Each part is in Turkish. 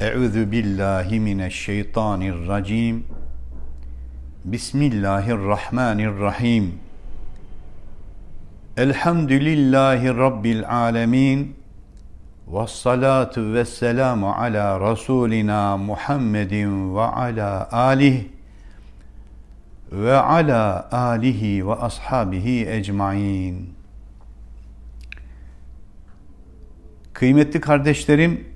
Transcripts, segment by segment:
Euzu billahi mineşşeytanirracim. Bismillahirrahmanirrahim. Elhamdülillahi rabbil alamin. Ves salatu vesselamu ala rasulina Muhammedin ve ala alihi ve ala alihi ve ashabihi ecmain. Kıymetli kardeşlerim,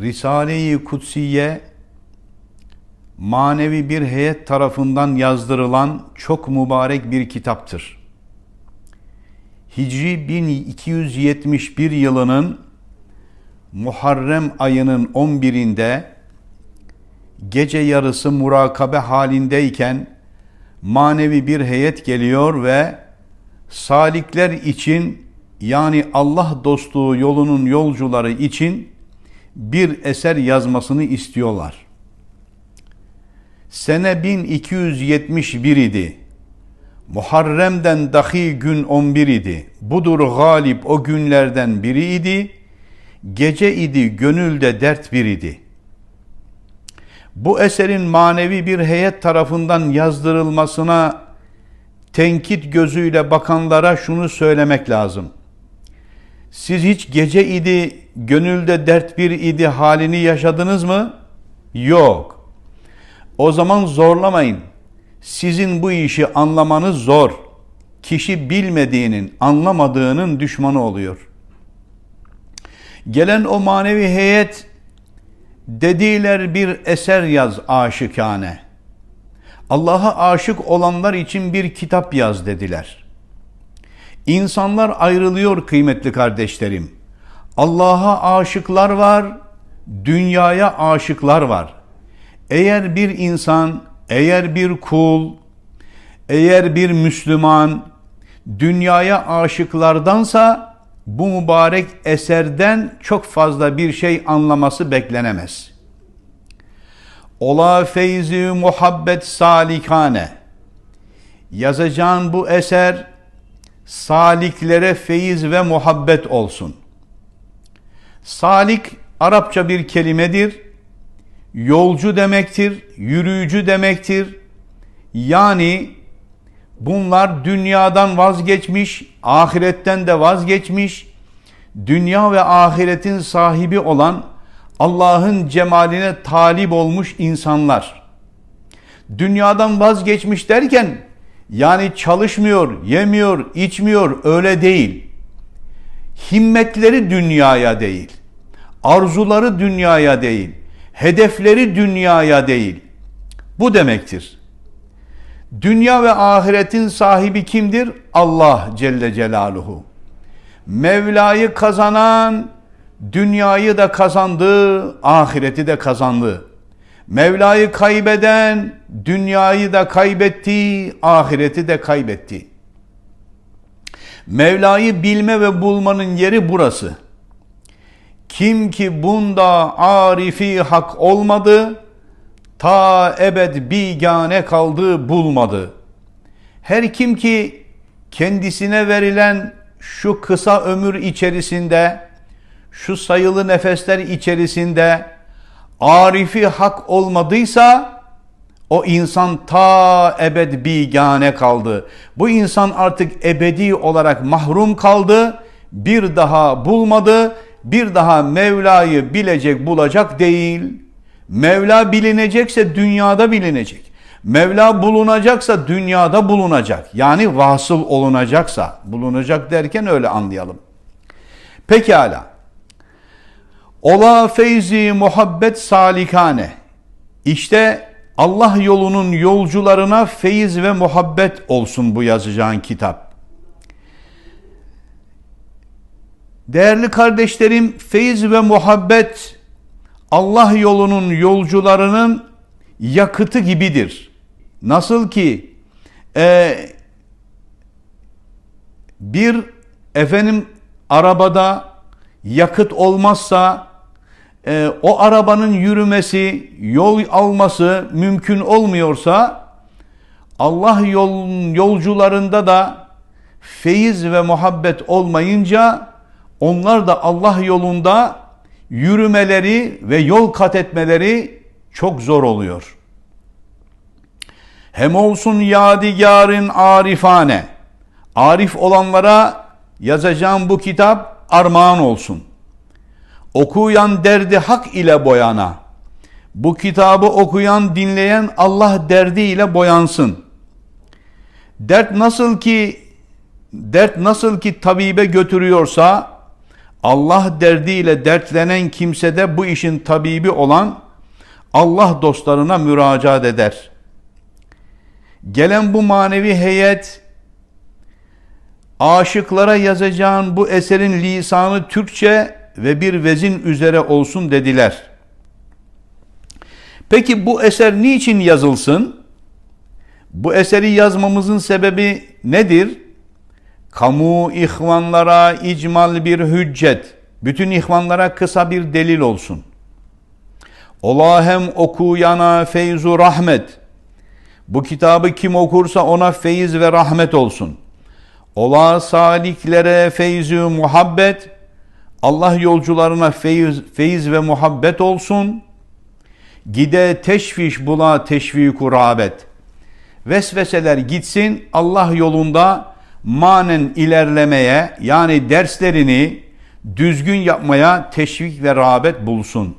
Risale-i Kutsiye manevi bir heyet tarafından yazdırılan çok mübarek bir kitaptır. Hicri 1271 yılının Muharrem ayının 11'inde gece yarısı murakabe halindeyken manevi bir heyet geliyor ve salikler için yani Allah dostluğu yolunun yolcuları için bir eser yazmasını istiyorlar. Sene 1271 idi. Muharrem'den dahi gün 11 idi. Budur galip o günlerden biri idi. Gece idi, gönülde dert bir idi. Bu eserin manevi bir heyet tarafından yazdırılmasına tenkit gözüyle bakanlara şunu söylemek lazım. Siz hiç gece idi, gönülde dert bir idi halini yaşadınız mı? Yok. O zaman zorlamayın. Sizin bu işi anlamanız zor. Kişi bilmediğinin, anlamadığının düşmanı oluyor. Gelen o manevi heyet dediler bir eser yaz aşıkane. Allah'a aşık olanlar için bir kitap yaz dediler. İnsanlar ayrılıyor kıymetli kardeşlerim. Allah'a aşıklar var, dünyaya aşıklar var. Eğer bir insan, eğer bir kul, eğer bir Müslüman dünyaya aşıklardansa bu mübarek eserden çok fazla bir şey anlaması beklenemez. Ola feyzi muhabbet salikane. Yazacağın bu eser saliklere feyiz ve muhabbet olsun. Salik Arapça bir kelimedir. Yolcu demektir, yürüyücü demektir. Yani bunlar dünyadan vazgeçmiş, ahiretten de vazgeçmiş, dünya ve ahiretin sahibi olan Allah'ın cemaline talip olmuş insanlar. Dünyadan vazgeçmiş derken yani çalışmıyor, yemiyor, içmiyor öyle değil. Himmetleri dünyaya değil. Arzuları dünyaya değil. Hedefleri dünyaya değil. Bu demektir. Dünya ve ahiretin sahibi kimdir? Allah Celle Celaluhu. Mevla'yı kazanan dünyayı da kazandı, ahireti de kazandı. Mevla'yı kaybeden dünyayı da kaybetti, ahireti de kaybetti. Mevla'yı bilme ve bulmanın yeri burası. Kim ki bunda arifi hak olmadı, ta ebed bigane kaldı bulmadı. Her kim ki kendisine verilen şu kısa ömür içerisinde, şu sayılı nefesler içerisinde arifi hak olmadıysa o insan ta ebed bigane kaldı. Bu insan artık ebedi olarak mahrum kaldı. Bir daha bulmadı. Bir daha Mevla'yı bilecek bulacak değil. Mevla bilinecekse dünyada bilinecek. Mevla bulunacaksa dünyada bulunacak. Yani vasıl olunacaksa bulunacak derken öyle anlayalım. Pekala. Ola feyzi muhabbet salikane. İşte Allah yolunun yolcularına feyiz ve muhabbet olsun bu yazacağın kitap. Değerli kardeşlerim, feyiz ve muhabbet Allah yolunun yolcularının yakıtı gibidir. Nasıl ki e, bir efendim arabada yakıt olmazsa e, o arabanın yürümesi, yol alması mümkün olmuyorsa Allah yol, yolcularında da feyiz ve muhabbet olmayınca onlar da Allah yolunda yürümeleri ve yol kat etmeleri çok zor oluyor. Hem olsun yadigarın arifane. Arif olanlara yazacağım bu kitap armağan olsun. Okuyan derdi hak ile boyana. Bu kitabı okuyan dinleyen Allah derdi ile boyansın. Dert nasıl ki dert nasıl ki tabibe götürüyorsa Allah derdiyle dertlenen kimse de bu işin tabibi olan Allah dostlarına müracaat eder. Gelen bu manevi heyet aşıklara yazacağın bu eserin lisanı Türkçe ve bir vezin üzere olsun dediler. Peki bu eser niçin yazılsın? Bu eseri yazmamızın sebebi nedir? Kamu ihvanlara icmal bir hüccet, bütün ihvanlara kısa bir delil olsun. Ola hem okuyana feyzu rahmet. Bu kitabı kim okursa ona feyiz ve rahmet olsun. Ola saliklere feyzu muhabbet. Allah yolcularına feyiz, feyiz ve muhabbet olsun. Gide teşviş bula teşviku rağbet. Vesveseler gitsin Allah yolunda manen ilerlemeye yani derslerini düzgün yapmaya teşvik ve rağbet bulsun.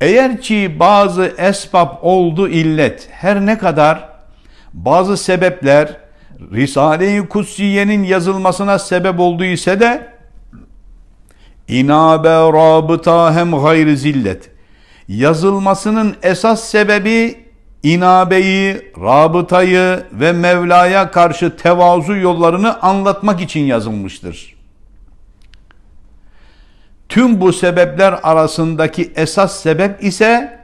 Eğer ki bazı esbab oldu illet her ne kadar bazı sebepler Risale-i Kutsiye'nin yazılmasına sebep oldu ise de inabe rabıta hem gayr zillet yazılmasının esas sebebi inabeyi, rabıtayı ve Mevla'ya karşı tevazu yollarını anlatmak için yazılmıştır. Tüm bu sebepler arasındaki esas sebep ise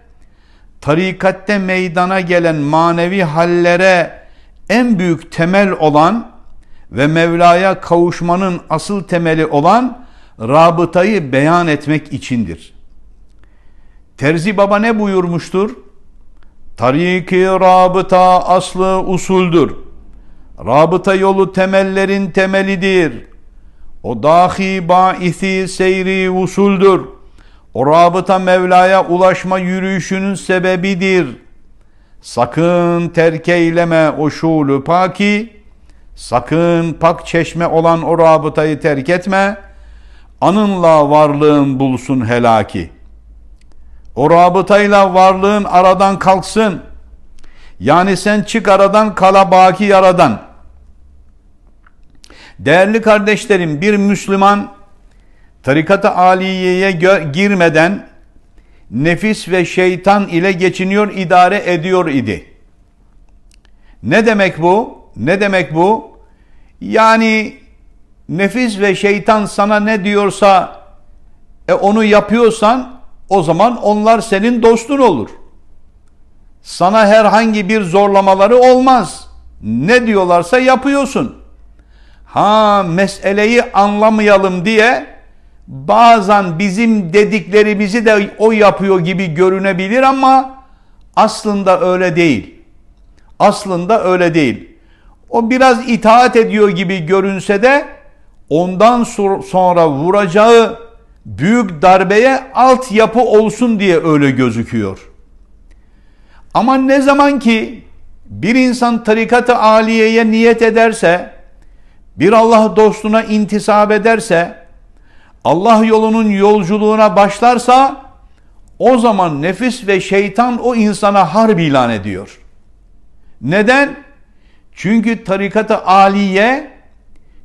tarikatte meydana gelen manevi hallere en büyük temel olan ve Mevla'ya kavuşmanın asıl temeli olan rabıtayı beyan etmek içindir. Terzi Baba ne buyurmuştur? Tariki rabıta aslı usuldür. Rabıta yolu temellerin temelidir. O dahi baisi seyri usuldür. O rabıta Mevla'ya ulaşma yürüyüşünün sebebidir. Sakın terk eyleme o şulu paki. Sakın pak çeşme olan o rabıtayı terk etme. Anınla varlığın bulsun helaki. O rabıtayla varlığın aradan kalksın. Yani sen çık aradan kala baki yaradan. Değerli kardeşlerim bir Müslüman tarikat-ı aliyeye girmeden nefis ve şeytan ile geçiniyor, idare ediyor idi. Ne demek bu? Ne demek bu? Yani nefis ve şeytan sana ne diyorsa e onu yapıyorsan o zaman onlar senin dostun olur. Sana herhangi bir zorlamaları olmaz. Ne diyorlarsa yapıyorsun. Ha meseleyi anlamayalım diye bazen bizim dediklerimizi de o yapıyor gibi görünebilir ama aslında öyle değil. Aslında öyle değil. O biraz itaat ediyor gibi görünse de ondan sonra vuracağı büyük darbeye altyapı olsun diye öyle gözüküyor. Ama ne zaman ki bir insan tarikat-ı aliyeye niyet ederse, bir Allah dostuna intisap ederse, Allah yolunun yolculuğuna başlarsa, o zaman nefis ve şeytan o insana harp ilan ediyor. Neden? Çünkü tarikat-ı aliye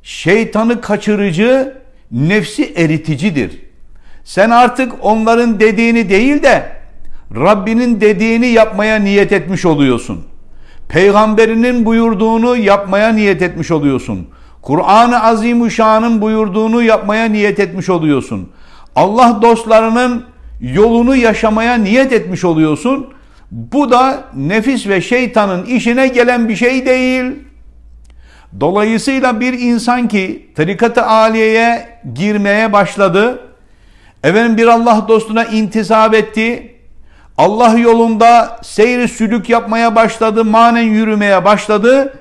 şeytanı kaçırıcı, nefsi eriticidir. Sen artık onların dediğini değil de Rabbinin dediğini yapmaya niyet etmiş oluyorsun. Peygamberinin buyurduğunu yapmaya niyet etmiş oluyorsun. Kur'an-ı Azimuşşan'ın buyurduğunu yapmaya niyet etmiş oluyorsun. Allah dostlarının yolunu yaşamaya niyet etmiş oluyorsun. Bu da nefis ve şeytanın işine gelen bir şey değil. Dolayısıyla bir insan ki tarikat-ı aliyeye girmeye başladı, Efendim bir Allah dostuna intisap etti. Allah yolunda seyri sülük yapmaya başladı, manen yürümeye başladı.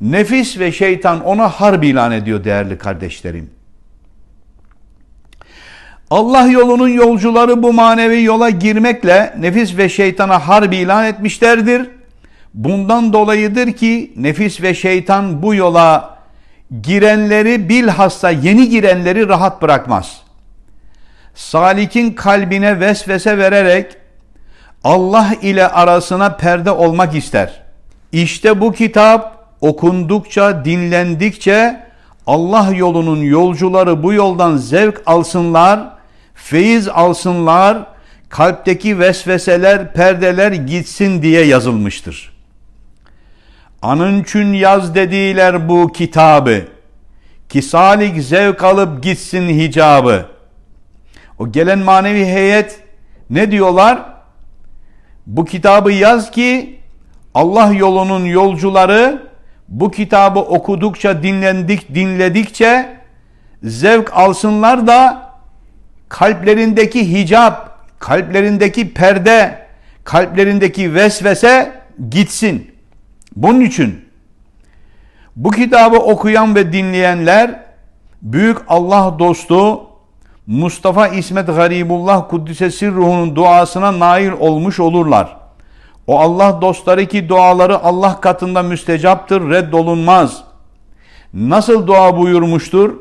Nefis ve şeytan ona harp ilan ediyor değerli kardeşlerim. Allah yolunun yolcuları bu manevi yola girmekle nefis ve şeytana harbi ilan etmişlerdir. Bundan dolayıdır ki nefis ve şeytan bu yola girenleri bilhassa yeni girenleri rahat bırakmaz. Salik'in kalbine vesvese vererek Allah ile arasına perde olmak ister. İşte bu kitap okundukça, dinlendikçe Allah yolunun yolcuları bu yoldan zevk alsınlar, feyiz alsınlar, kalpteki vesveseler, perdeler gitsin diye yazılmıştır. Anın çün yaz dediler bu kitabı. Ki salik zevk alıp gitsin hicabı. O gelen manevi heyet ne diyorlar? Bu kitabı yaz ki Allah yolunun yolcuları bu kitabı okudukça, dinlendik, dinledikçe zevk alsınlar da kalplerindeki hicap, kalplerindeki perde, kalplerindeki vesvese gitsin. Bunun için bu kitabı okuyan ve dinleyenler büyük Allah dostu Mustafa İsmet Garibullah Kuddisesi ruhunun duasına nail olmuş olurlar. O Allah dostları ki duaları Allah katında müstecaptır, reddolunmaz. Nasıl dua buyurmuştur?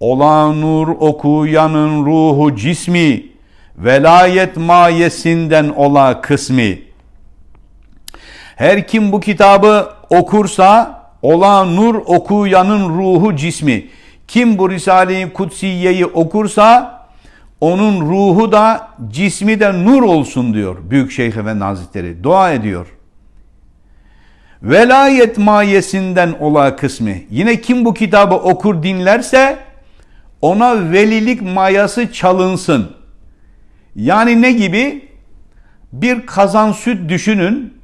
Ola nur okuyanın ruhu cismi, velayet mayesinden ola kısmi. Her kim bu kitabı okursa, ola nur okuyanın ruhu cismi. Kim bu Risale-i Kutsiye'yi okursa, onun ruhu da cismi de nur olsun diyor Büyük Şeyh Efendi Hazretleri. Dua ediyor. Velayet mayesinden ola kısmı. Yine kim bu kitabı okur dinlerse ona velilik mayası çalınsın. Yani ne gibi? Bir kazan süt düşünün.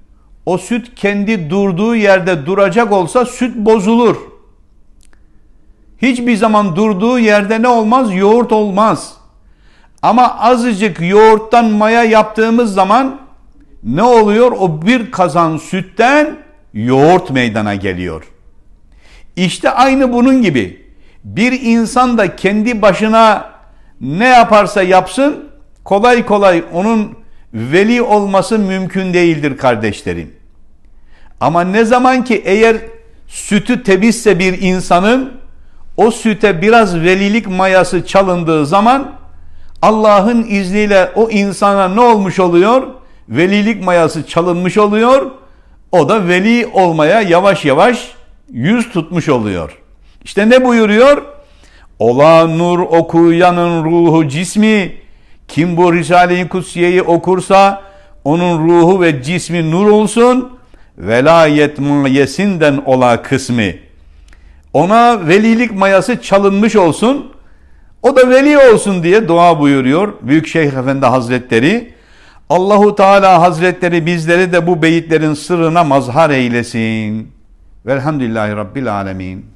O süt kendi durduğu yerde duracak olsa süt bozulur. Hiçbir zaman durduğu yerde ne olmaz? Yoğurt olmaz. Ama azıcık yoğurttan maya yaptığımız zaman ne oluyor? O bir kazan sütten yoğurt meydana geliyor. İşte aynı bunun gibi. Bir insan da kendi başına ne yaparsa yapsın kolay kolay onun veli olması mümkün değildir kardeşlerim. Ama ne zaman ki eğer sütü temizse bir insanın o süte biraz velilik mayası çalındığı zaman Allah'ın izniyle o insana ne olmuş oluyor? Velilik mayası çalınmış oluyor. O da veli olmaya yavaş yavaş yüz tutmuş oluyor. İşte ne buyuruyor? Ola nur okuyanın ruhu cismi kim bu Risale-i Kutsiye'yi okursa onun ruhu ve cismi nur olsun velayet mayesinden ola kısmı. Ona velilik mayası çalınmış olsun. O da veli olsun diye dua buyuruyor Büyük Şeyh Efendi Hazretleri. Allahu Teala Hazretleri bizleri de bu beyitlerin sırrına mazhar eylesin. Velhamdülillahi Rabbil Alemin.